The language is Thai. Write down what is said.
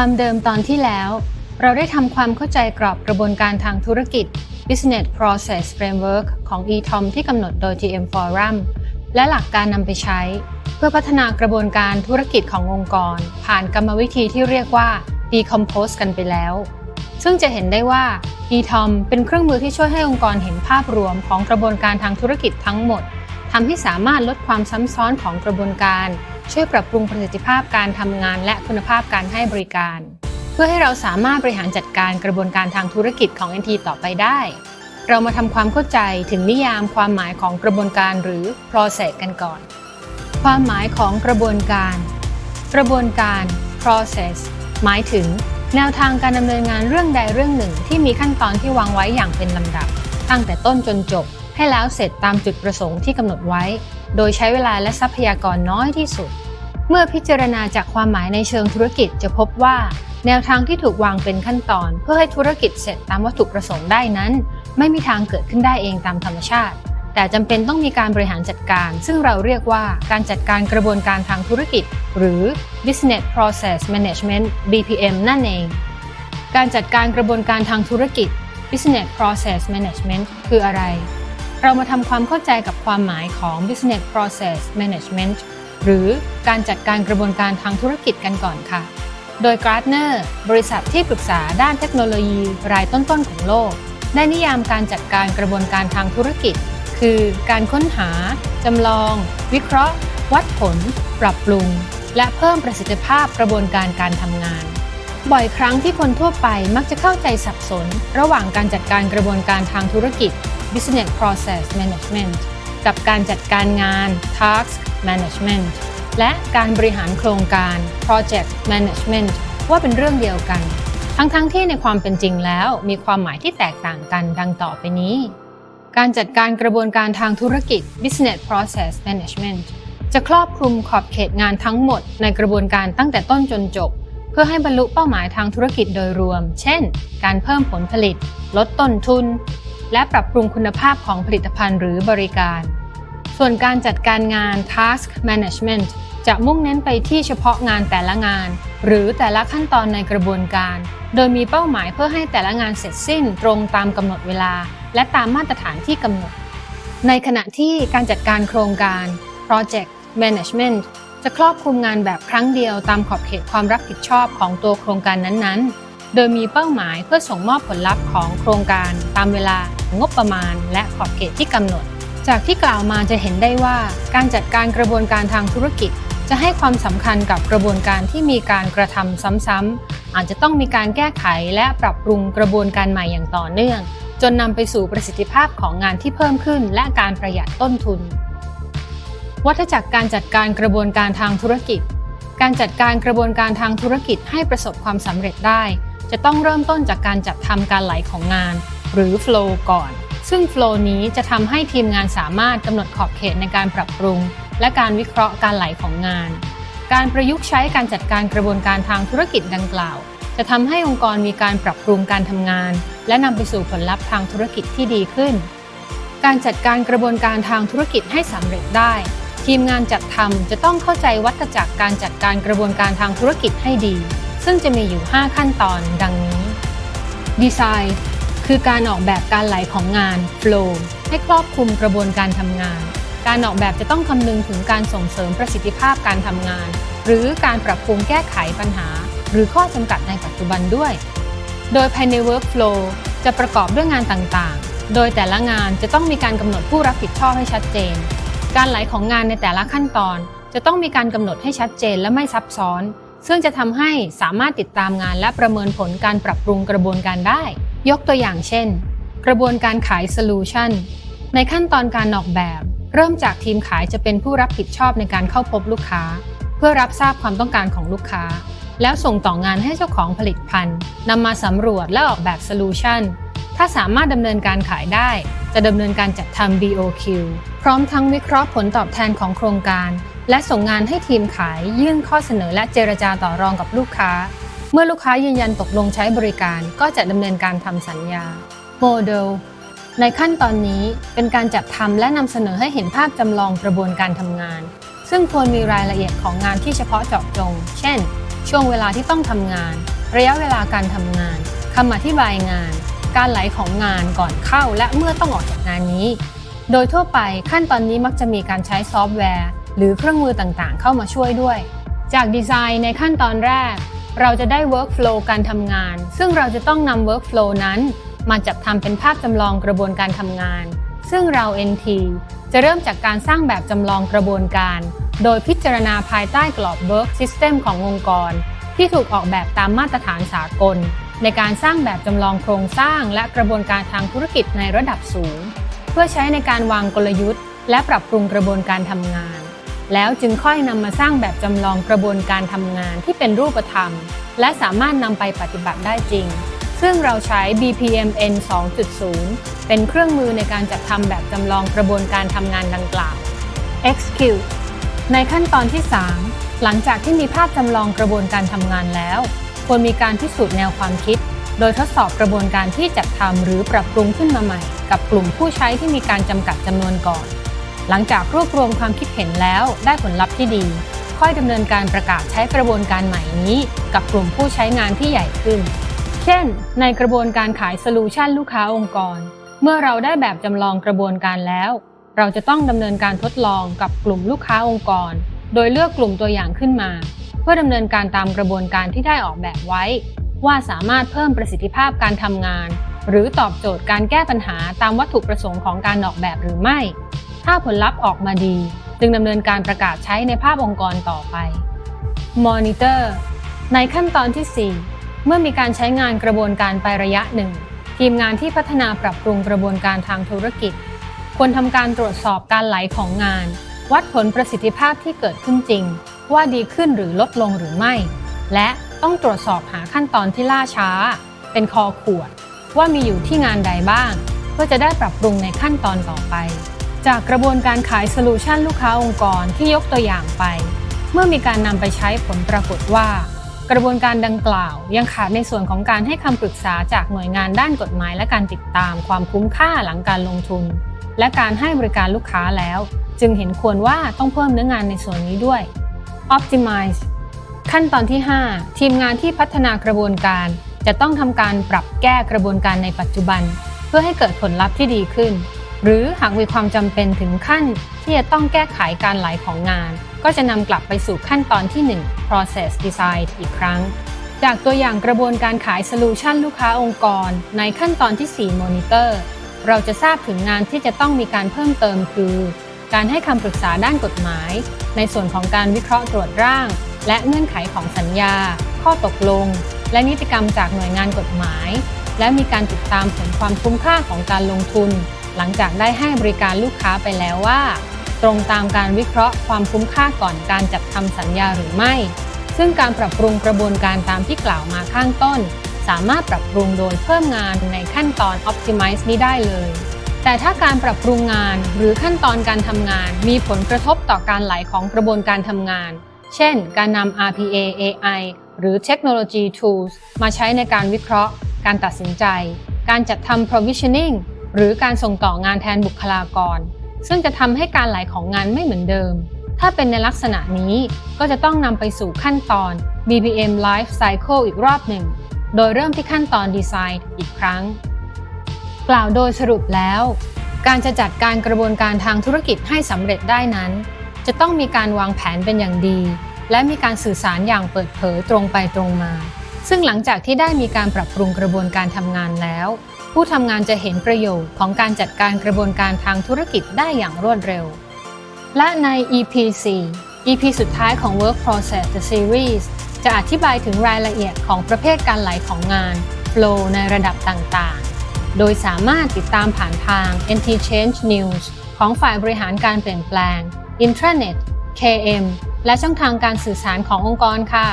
ความเดิมตอนที่แล้ว เราได้ทำความเข้าใจกรอบกระบวนการทางธุรกิจ Business Process Framework ของ eTom ที่กำหนดโดย TM Forum และหลักการนำไปใช้ เพื่อพัฒนากระบวนการธุรกิจขององค์กร ผ่านกรรมวิธีที่เรียกว่า Decompose กันไปแล้ว ซึ่งจะเห็นได้ว่า eTom เป็นเครื่องมือที่ช่วยให้องค์กรเห็นภาพรวมของกระบวนการทางธุรกิจทั้งหมดทำให้สามารถลดความซ้ำซ้อนของกระบวนการ ช่วยปรับปรุงประสิทธิภาพการทำงานและคุณภาพการให้บริการ เพื่อให้เราสามารถบริหารจัดการกระบวนการทางธุรกิจของ NT ต่อไปได้ เรามาทำความเข้าใจถึงนิยามความหมายของกระบวนการหรือ process กันก่อน ความหมายของกระบวนการ กระบวนการ process หมายถึง แนวทางการดำเนินงานเรื่องใดเรื่องหนึ่งที่มีขั้นตอนที่วางไว้อย่างเป็นลำดับ ตั้งแต่ต้นจนจบ ให้แล้วเสร็จตามจุดประสงค์ที่กำหนดไว้ โดยใช้เวลาและทรัพยากรน้อยที่สุด เมื่อพิจารณาจากความหมายในเชิงธุรกิจจะพบว่า แนวทางที่ถูกวางเป็นขั้นตอน เพื่อให้ธุรกิจเสร็จตามวัตถุประสงค์ได้นั้น ไม่มีทางเกิดขึ้นได้เองตามธรรมชาติ แต่จำเป็นต้องมีการบริหารจัดการ ซึ่งเราเรียกว่าการจัดการกระบวนการทางธุรกิจ หรือ Business Process Management BPM นั่นเอง การจัดการกระบวนการทางธุรกิจ Business Process Management คืออะไร เรามาทำความเข้าใจกับความหมายของ Business Process Management หรือการจัดการกระบวนการทางธุรกิจกันก่อนค่ะ โดย Gartner บริษัทที่ปรึกษาด้านเทคโนโลยีรายต้นๆของโลก ได้นิยามการจัดการกระบวนการทางธุรกิจ คือการค้นหา จำลอง วิเคราะห์ วัดผล ปรับปรุง และเพิ่มประสิทธิภาพกระบวนการการทำงาน บ่อยครั้งที่คนทั่วไปมักจะเข้าใจสับสน ระหว่างการจัดการกระบวนการทางธุรกิจ Business Process Management กับการจัดการงาน Task Management และการบริหารโครงการ Project Management ว่าเป็นเรื่องเดียวกัน ทั้งๆทที่ในความเป็นจริงแล้วมีความหมายที่แตกต่างกันดังต่อไปนี้ การจัดการกระบวนการทางธุรกิจ Business Process Management จะครอบคลุมขอบเขตงานทั้งหมดในกระบวนการตั้งแต่ต้นจนจบ เพื่อให้บรรลุเป้าหมายทางธุรกิจโดยรวม เช่น การเพิ่มผลผลิต ลดต้นทุน และปรับปรุงคุณภาพของผลิตภัณฑ์หรือบริการ ส่วนการจัดการงาน Task Management จะมุ่งเน้นไปที่เฉพาะงานแต่ละงาน หรือแต่ละขั้นตอนในกระบวนการ โดยมีเป้าหมายเพื่อให้แต่ละงานเสร็จสิ้นตรงตามกำหนดเวลา และตามมาตรฐานที่กำหนด ในขณะที่การจัดการโครงการ Project Management จะครอบคลุมงานแบบครั้งเดียวตามขอบเขตความรับผิดชอบของตัวโครงการนั้นๆ โดยมีเป้าหมายเพื่อส่งมอบผลลัพธ์ของโครงการตามเวลา งบประมาณ และขอบเขตที่กำหนด จากที่กล่าวมาจะเห็นได้ว่า การจัดการกระบวนการทางธุรกิจ จะให้ความสำคัญกับกระบวนการที่มีการกระทำซ้ำๆอาจจะต้องมีการแก้ไขและปรับปรุงกระบวนการใหม่อย่างต่อเนื่อง จนนำไปสู่ประสิทธิภาพของงานที่เพิ่มขึ้น และการประหยัดต้นทุน วัฏจักรการจัดการกระบวนการทางธุรกิจ การจัดการกระบวนการทางธุรกิจให้ประสบความสำเร็จได้ จะต้องเริ่มต้นจากการจัดทำการไหลของงาน หรือ flow ก่อน ซึ่ง flow นี้จะทำให้ทีมงานสามารถกำหนดขอบเขตในการปรับปรุง และการวิเคราะห์การไหลของงาน การประยุกต์ใช้การจัดการกระบวนการทางธุรกิจดังกล่าว จะทำให้องค์กรมีการปรับปรุงการทำงาน และนำไปสู่ผลลัพธ์ทางธุรกิจที่ดีขึ้น การจัดการกระบวนการทางธุรกิจให้สำเร็จได้ ทีมงานจัดทำจะต้องเข้าใจวัฏจักรการจัดการกระบวนการทางธุรกิจให้ดี ซึ่งจะมีอยู่ 5 ขั้นตอนดังนี้ดีไซน์ คือการออกแบบการไหลของงาน flow ให้ครอบคลุมกระบวนการทำงาน การออกแบบจะต้องคำนึงถึงการส่งเสริมประสิทธิภาพการทำงาน หรือการปรับปรุงแก้ไขปัญหา หรือข้อจำกัดในปัจจุบันด้วย โดยภายใน workflow จะประกอบด้วยงานต่างๆ โดยแต่ละงานจะต้องมีการกำหนดผู้รับผิดชอบให้ชัดเจน การไหลของงานในแต่ละขั้นตอน จะต้องมีการกำหนดให้ชัดเจนและไม่ซับซ้อน ซึ่งจะทำให้สามารถติดตามงานและประเมินผลการปรับปรุงกระบวนการได้ ยกตัวอย่างเช่น กระบวนการขายโซลูชันในขั้นตอนการออกแบบ เริ่มจากทีมขายจะเป็นผู้รับผิดชอบในการเข้าพบลูกค้า เพื่อรับทราบความต้องการของลูกค้า แล้วส่งต่องานให้เจ้าของผลิตภัณฑ์นำมาสำรวจและออกแบบโซลูชันถ้าสามารถดำเนินการขายได้ จะดำเนินการจัดทำ BOQ พร้อมทั้งวิเคราะห์ผลตอบแทนของโครงการ และส่งงานให้ทีมขายยื่นข้อเสนอและเจรจาต่อรองกับลูกค้า เมื่อลูกค้ายืนยันตกลงใช้บริการก็จะดำเนินการทำสัญญาโมเดลในขั้นตอนนี้เป็นการจัดทำและนำเสนอให้เห็นภาพจำลองกระบวนการทำงาน ซึ่งควรมีรายละเอียดของงานที่เฉพาะเจาะจง เช่น ช่วงเวลาที่ต้องทำงาน ระยะเวลาการทำงานคำอธิบายงาน การไหลของงานก่อนเข้าและเมื่อต้องออกจากงานนี้ โดยทั่วไปขั้นตอนนี้มักจะมีการใช้ซอฟต์แวร์ หรือเครื่องมือต่างๆ เข้ามาช่วยด้วย จากดีไซน์ในขั้นตอนแรก เราจะได้ workflow การทำงาน ซึ่งเราจะต้องนำ workflow นั้น มาจัดทำเป็นภาพจำลองกระบวนการทำงาน ซึ่งเรา NT จะเริ่มจากการสร้างแบบจำลองกระบวนการ โดยพิจารณาภายใต้กรอบ Work System ขององค์กร ที่ถูกออกแบบตามมาตรฐานสากล ในการสร้างแบบจำลองโครงสร้าง และกระบวนการทางธุรกิจในระดับสูง เพื่อใช้ในการวางกลยุทธ์ และปรับปรุงกระบวนการทำงาน แล้วจึงค่อยนำมาสร้างแบบจำลองกระบวนการทำงานที่เป็นรูปธรรม และสามารถนำไปปฏิบัติได้จริง ซึ่งเราใช้ BPMN 2.0 เป็นเครื่องมือในการจัดทำแบบจำลองกระบวนการทำงานดังกล่าว Execute ในขั้นตอนที่ 3 หลังจากที่มีภาพจำลองกระบวนการทำงานแล้ว ควรมีการพิสูจน์แนวความคิด โดยทดสอบกระบวนการที่จัดทำหรือปรับปรุงขึ้นมาใหม่ กับกลุ่มผู้ใช้ที่มีการจำกัดจำนวนก่อน หลังจากรวบรวมความคิดเห็นแล้วได้ผลลัพธ์ที่ดี ค่อยดำเนินการประกาศใช้กระบวนการใหม่นี้ กับกลุ่มผู้ใช้งานที่ใหญ่ขึ้น เช่น ในกระบวนการขายโซลูชันลูกค้าองค์กร เมื่อเราได้แบบจำลองกระบวนการแล้ว เราจะต้องดำเนินการทดลองกับกลุ่มลูกค้าองค์กร โดยเลือกกลุ่มตัวอย่างขึ้นมา เพื่อดำเนินการตามกระบวนการที่ได้ออกแบบไว้ ว่าสามารถเพิ่มประสิทธิภาพการทำงาน หรือตอบโจทย์การแก้ปัญหาตามวัตถุประสงค์ของการออกแบบหรือไม่ ถ้าผลลัพธ์ออกมาดี จึงดำเนินการประกาศใช้ในภาพองค์กรต่อไป Monitor ในขั้นตอนที่ 4 เมื่อมีการใช้งานกระบวนการไประยะหนึ่งทีมงานที่พัฒนาปรับปรุงกระบวนการทางธุรกิจ ควรทำการตรวจสอบการไหลของงาน วัดผลประสิทธิภาพที่เกิดขึ้นจริง ว่าดีขึ้นหรือลดลงหรือไม่ และต้องตรวจสอบหาขั้นตอนที่ล่าช้า เป็นคอขวด ว่ามีอยู่ที่งานใดบ้าง เพื่อจะได้ปรับปรุงในขั้นตอนต่อไป จากกระบวนการขายโซลูชันลูกค้าองค์กรที่ยกตัวอย่างไป เมื่อมีการนำไปใช้ผลปรากฏว่า กระบวนการดังกล่าวยังขาดในส่วนของการให้คำปรึกษาจากหน่วยงานด้านกฎหมายและการติดตามความคุ้มค่าหลังการลงทุน และการให้บริการลูกค้าแล้ว จึงเห็นควรว่าต้องเพิ่มเนื้องานในส่วนนี้ด้วย Optimize ขั้นตอนที่ 5 ทีมงานที่พัฒนากระบวนการ จะต้องทำการปรับแก้กระบวนการในปัจจุบัน เพื่อให้เกิดผลลัพธ์ที่ดีขึ้น หรือหากมีความจำเป็นถึงขั้นที่จะต้องแก้ไขการไหลของงาน ก็จะนำกลับไปสู่ขั้นตอนที่ 1 process design อีกครั้ง จากตัวอย่างกระบวนการขายโซลูชันลูกค้าองค์กร ในขั้นตอนที่ 4 monitor เราจะทราบถึงงานที่จะต้องมีการเพิ่มเติมคือ การให้คำปรึกษาด้านกฎหมาย ในส่วนของการวิเคราะห์ตรวจร่าง และเงื่อนไขของสัญญา ข้อตกลง และนิติกรรมจากหน่วยงานกฎหมาย และมีการติดตามผลความคุ้มค่าของการลงทุน หลังจากได้ให้บริการลูกค้าไปแล้วว่า ตรงตามการวิเคราะห์ความคุ้มค่าก่อนการจัดทำสัญญาหรือไม่ ซึ่งการปรับปรุงกระบวนการตามที่กล่าวมาข้างต้น สามารถปรับปรุงโดยเพิ่มงานในขั้นตอน Optimize นี้ได้เลย แต่ถ้าการปรับปรุงงานหรือขั้นตอนการทำงาน มีผลกระทบต่อการไหลของกระบวนการทำงาน เช่น การนำ RPA AI หรือ Technology Tools มาใช้ในการวิเคราะห์ การตัดสินใจ การจัดทำ provisioning หรือการส่งต่องานแทนบุคลากร ซึ่งจะทำให้การไหลของงานไม่เหมือนเดิม ถ้าเป็นในลักษณะนี้ก็จะต้องนำไปสู่ขั้นตอน BPM Life Cycle อีกรอบหนึ่ง โดยเริ่มที่ขั้นตอนดีไซน์อีกครั้ง กล่าวโดยสรุปแล้ว การจะจัดการกระบวนการทางธุรกิจให้สำเร็จได้นั้น จะต้องมีการวางแผนเป็นอย่างดี และมีการสื่อสารอย่างเปิดเผยตรงไปตรงมา ซึ่งหลังจากที่ได้มีการปรับปรุงกระบวนการทำงานแล้ว ผู้ทำงานจะเห็นประโยชน์ของการจัดการกระบวนการทางธุรกิจได้อย่างรวดเร็ว และใน EP 4 EP สุดท้ายของ Work Process The Series จะอธิบายถึงรายละเอียดของประเภทการไหลของงาน Flow ในระดับต่างๆ โดยสามารถติดตามผ่านทาง NT Change News ของฝ่ายบริหารการเปลี่ยนแปลง Intranet KM และช่องทางการสื่อสารขององค์กรค่ะ